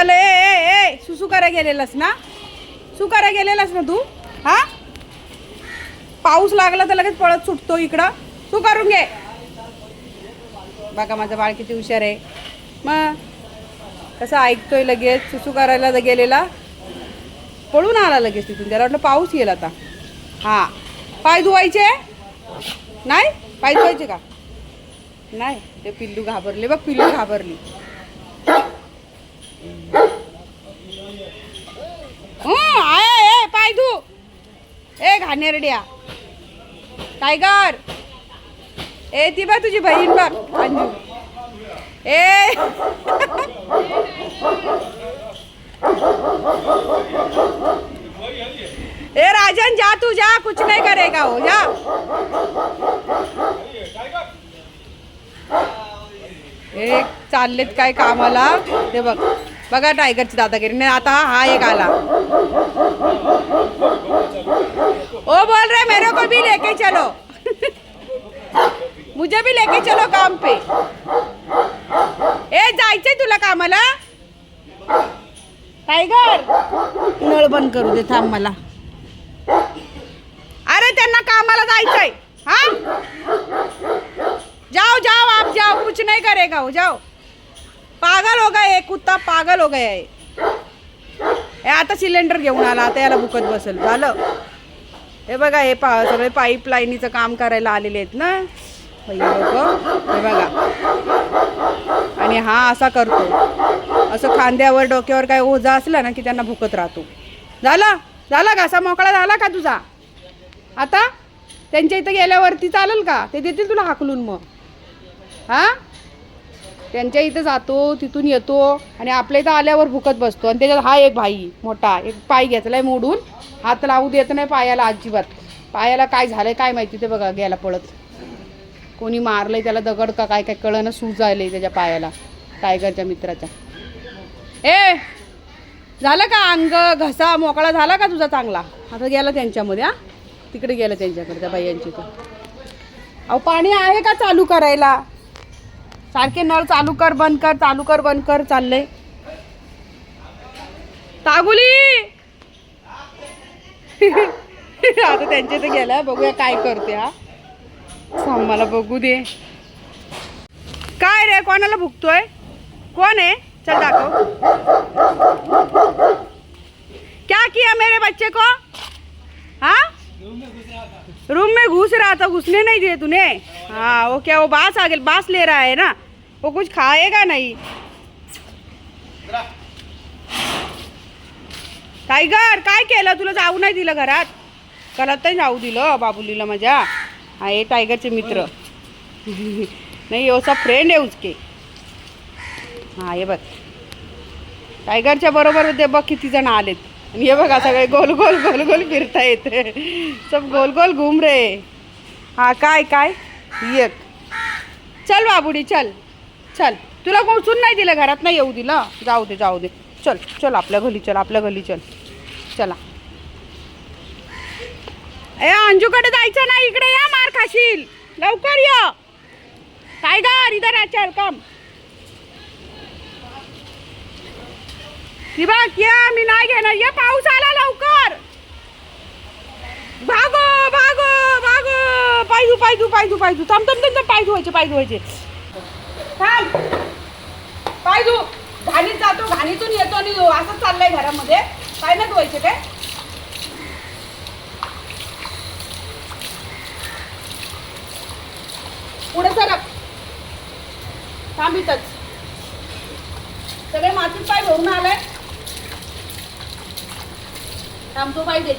झालं ए ए ए सुसू करा गेलेलास ना? सु गेलेलास ना तू? हा? पाऊस लागला तर लगेच पळत सुटतो इकडं. तू करून घे. बघा माझं बाळ किती हुशार आहे. मग कसं ऐकतोय लगेच सुसू करायला गेलेला. पळून आला लगेच तिथून त्याला वाटलं पाऊस येईल आता. हां. पाय धुवायचे? नाही. पाय धुवायचे का? नाही. ते पिल्लू घाबरले बघ पिल्लू घाबरली. आहे पाय धू. ए घाणेरड्या. टायगर. ए ती बा तुझी बहीण बघ. अंजू. ए. ए राजन जा तू जा. कुछ नहीं करेगा हो जा. हे चाललेत काय कामाला? ते बघ. बघा टायगरची दादागिरी. नाही आता हा एक आला. ओ बोल रहे मेरे को भी लेके चलो. मुझे भी लेके चलो काम पे. ए जायचंय तुला कामाला? टायगर नळ बंद करू दे थांब मला. अरे त्यांना कामाला जायचंय. हा? जाओ जाओ आप जाओ. कुछ नहीं करेगा वो जाओ. पागल हो गए एक कुत्ता पागल हो गया हे। आता सिलेंडर घेऊन आला आता याला बुकत बसल. झालं. हे बघा हे पा सगळे पाईपलाईनीचं काम करायला आलेले आहेत ना? लोक हे बघा. आणि हा असा करतो. असं खांद्यावर डोक्यावर काय ओझा असला ना की त्यांना भुकत राहतो. झाला? झाला असा मोकळा झाला का तुझा? आता? त्यांच्या इथं गेल्यावरती चालेल का? ते देतील तुला हाकलून मग. हां? त्यांच्या इथं जातो तिथून येतो आणि आपल्या इथं आल्यावर भुकत बसतो. आणि त्याच्यात हा एक भाई मोठा एक पाय घेतलाय मोडून. हात लावू देत नाही पायाला अजिबात. पायाला काय झालंय काय माहिती ते बघा गेला पळत. कोणी मारलंय त्याला दगड का काय काय कळणं सूज आलंय त्याच्या पायाला टायगरच्या मित्राच्या. ए झालं का अंग घसा मोकळा झाला का तुझा चांगला? आता गेला त्यांच्यामध्ये हा? तिकडे गेलं त्यांच्याकडे त्या बायांची अहो पाणी आहे का चालू करायला? सारखे नळ चालू कर बंद कर चालू कर बंद कर चाललंय. तागुली! आता त्यांच्या इथे गेला बघूया काय करते हा. सांग मला बघू दे. काय रे कोणाला भुकतोय? कोण आहे? चल दाखव. क्या किया मेरे बच्चे को? हाँ? रूम में घुस रहा था घुसने नहीं दिए तूने। हाँ वो क्या वो बांस आगे बांस ले रहा है ना? वो कुछ खाएगा नहीं। टायगर काय केलं? तुला जाऊ नाही दिलं घरात? घरात नाही जाऊ दिलं बाबुलीला माझ्या हा हे टायगरचे मित्र. नाही सब फ्रेंड आहे उसके. हा हे बघ. टायगरच्या बरोबर ते बघ किती जण आलेत. आणि हे बघा सगळे गोल गोल गोल गोल फिरतायत. सब गोल गोल घूम रे. हा काय काय? एक. चल बाबुडी चल. चल. तुला पोचून नाही दिलं घरात नाही येऊ दिलं? जाऊ दे जाऊ दे. चल चल आपल्या घरी चल आपल्या घरी चल. चला. ए अंजूकडे जायचं नाही इकडे या मार खाशील. लवकर या. टायगर इधर चल कम ती बघ या मी नाही घेणार. या पाऊस आला पाय धू पाय धू पाय धू. थांब थांब थांब थांब, पाय धुवायचे पाय धुवायचे. थांब. पाय धू. घाणीत जातो घाणीतून येतो आणि असं चाललंय घरामध्ये. पाय ना धुवायचे काय पुढे सरक थांबितच सगळे मातीत पाय भरून आलाय. थांबतो पाहिजे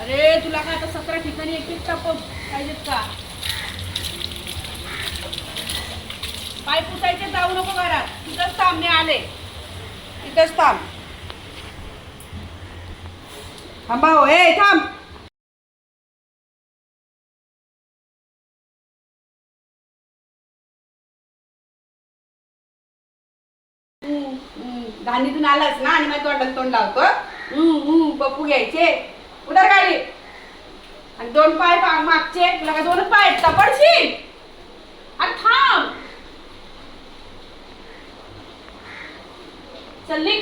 अरे तुला काय आता सतरा ठिकाणी एक एक टाप पाहिजेत का? पाय पुसायचे जाऊ नको घरात. तिथंच थांब मी आले. तिथंच थांब. थांबा हो हे थांब. गांधीतून आलास ना आणि माझ्या तोंडात तोंड लावतो पप्पू घ्यायचे. उदर गाडी. दोन पाय मागचे तुला दोन पाय आहेत? पडशील आणि थांब. चल्ली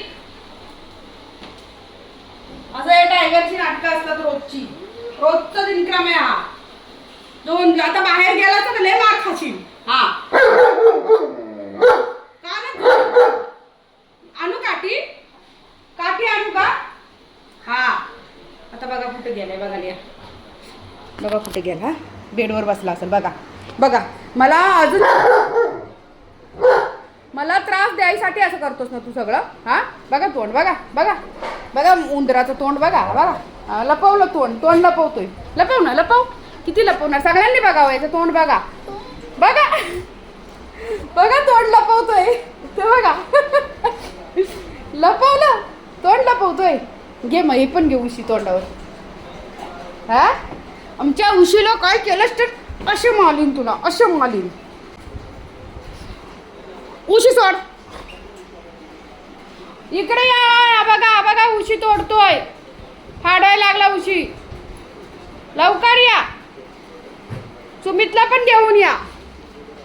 असं हे टायगरची नाटकं असतात रोजची. रोजचा दिनक्रम आहे हा. दोन आता बाहेर गेला तर लय मार खाशील. हा. का आणू काठी? काठी आणू का? हा. आता बघा कुठे गेलाय बघा लिया बघा कुठे गेला बेडवर बसला असेल बघा. बघा मला अजून मला त्रास द्यायसाठी असं करतोस ना तू सगळं हा? बघा तोंड बघा बघा. बघा उंदराचं तोंड बघा बघा. लपवलं तोंड तोंड लपवतोय. लपव ना लपव. किती लपवणार? सगळ्यांनी बघावं याचं तोंड बघा. बघा. बघा तोंड लपवतोय. ते बघा. लपवलं तोंड लपवतोय. घे मग हे पण घेऊ उशी तोंडावर. हा? आमच्या उशीला काय केलंस तर असे मालीन तुला असे मालीन. उशी सोड. इकडे या बघा बघा उशी तोडतोय. फाडायला लागला उशी. लवकर या. सुमितला पण घेऊन या.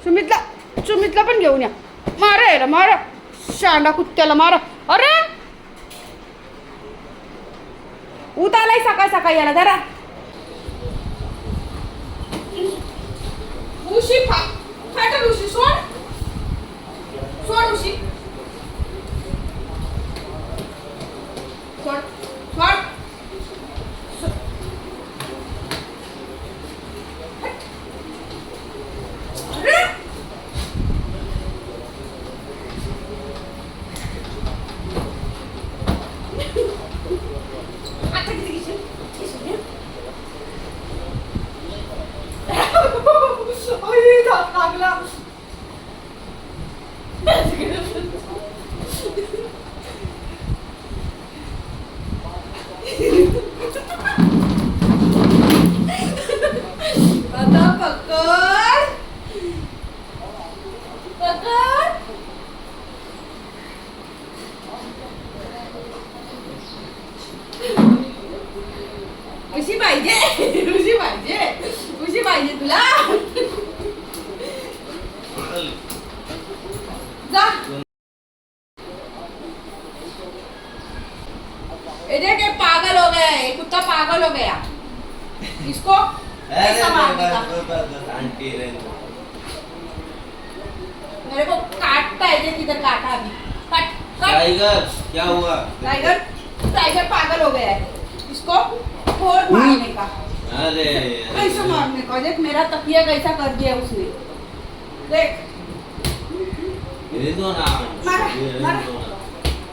सुमितला सुमितला पण घेऊन या. मारा याला मारा. शांडा कुत्त्याला मारा. अरे! उतालाय आलाय सकाळ सकाळ याला जरा उशी ये देख पागल हो गया है कुत्ता पागल हो गया। इसको ऐसा मारने का आंटी मेरे को काटता है देख इधर काटा अभी। Cut cut. टाइगर क्या हुआ? टाइगर टाइगर पागल हो गया है। इसको फोड़ मारने का। अरे कैसे मारने का? देख मेरा तकिया कैसा कर दिया उसने। देख। ये दो ना मारा, मारा।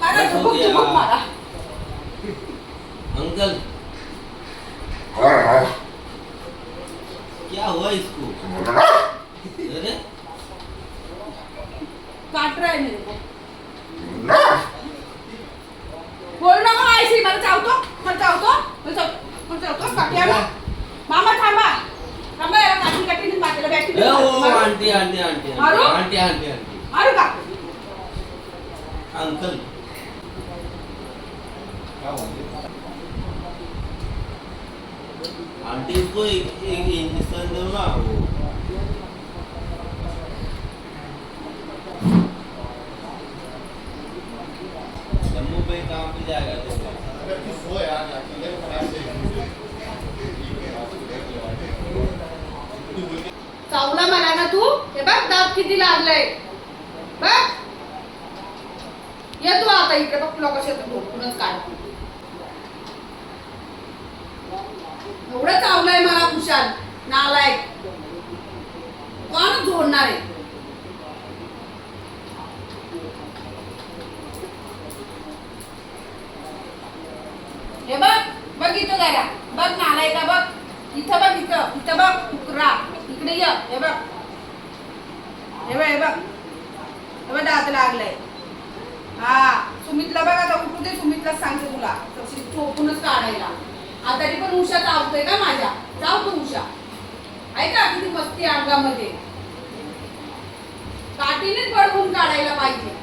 मारा झुक झुक मारा। अंकल क्या हुआ इसको अरे काट रहा है मेरे को बोल ना मग ऐसी मला चावतो मला चावतो मला चाव- मला चावतो काठी आला मामा थांबा थांबा याला काठी काठी मारलेला बॅटरी ए, ओ आंटी आंटी आंटी मारो? आंटी आंटी आंटी मारू का अंकल आंटी को एक ना चावला ना तू हे बघ दात किती लागलाय बघ ये तू आता इकडे बघ तुला कसे ढोकूनच काढतो एवढं चावलंय मला खुशाल नालायक कोण झोडणार आहे? हे बघ बघ इथं जायला. बघ नालाय का बघ. इथं बघ इथं. इथं बघ कुकरा इकडे ये. हे बघ. हे बघ हे बघ. हे बघ दात लागलंय. हा सुमितला बघ आता. उठू दे सुमितला सांगते तुला. तशी चोपूनच काढायला. आता तरी पण उषा चावतोय का माझ्या? चावतो उषा. ऐका किती मस्ती अंगामध्ये? काठीनेच बडवून काढायला पाहिजे.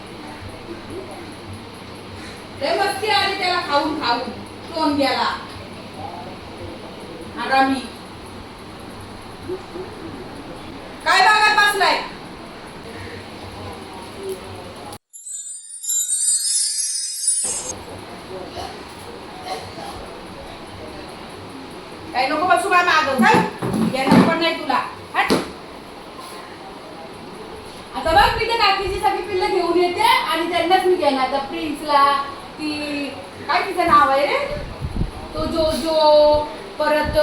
लय मस्ती आली त्याला खाऊन खाऊन तोंड गेला आरामी. काय बागात बसलाय? घेऊन येते आणि त्यांनाच मी घेणार. त्या प्रिन्सला ती काय तिचं नाव आहे रे? तो जो जो परत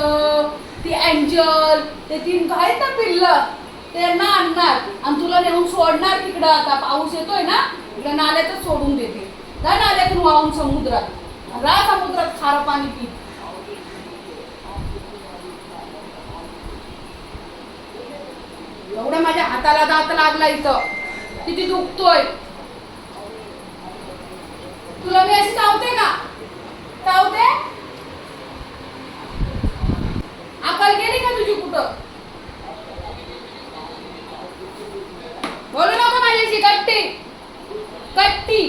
ती अँजल ते तीन आहेत ना पिल्लं त्यांना आणणार. आणि तुला नेऊन सोडणार तिकडं आता. पाऊस येतोय ना इकडं नाल्यातच सोडून देते. त्या नाल्यातून वाहून समुद्रात. रा समुद्रात खारं पाणी पी. एवढं माझ्या हाताला दात लागला इथं. किती दुखतोय. तुला मी अशी चावते का? चावते? अकल गेली का तुझी कुठं? बोलू नको माझ्याशी गट्टी कट्टी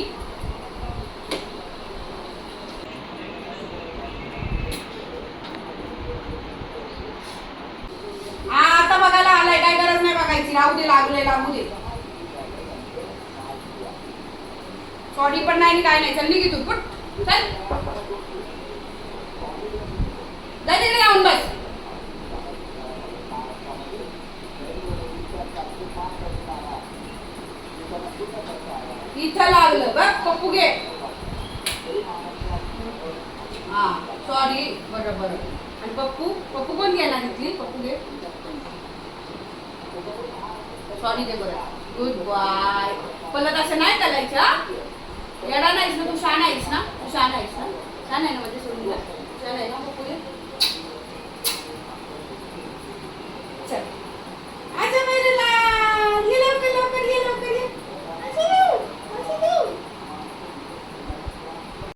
हा आता बघायला आलाय काय गरज नाही बघायची राहू दे लागले लागू दे सॉरी पण नाही नाही चल निघ तू पुट चल. जा तिकडे जाऊन बस. इथं लागलं बघ पप्पू घे. हा सॉरी बरं बरं. आणि पप्पू पप्पू कोण घ्यायला तिथली पप्पू घे. सॉरी दे बरं. गुड बाय परत असं नाही करायचं येणार नाहीस ना तू शान आहेस ना? तू शान आहेस ना? शान आहे ना म्हणजे सोडून द्या शान आहे ना?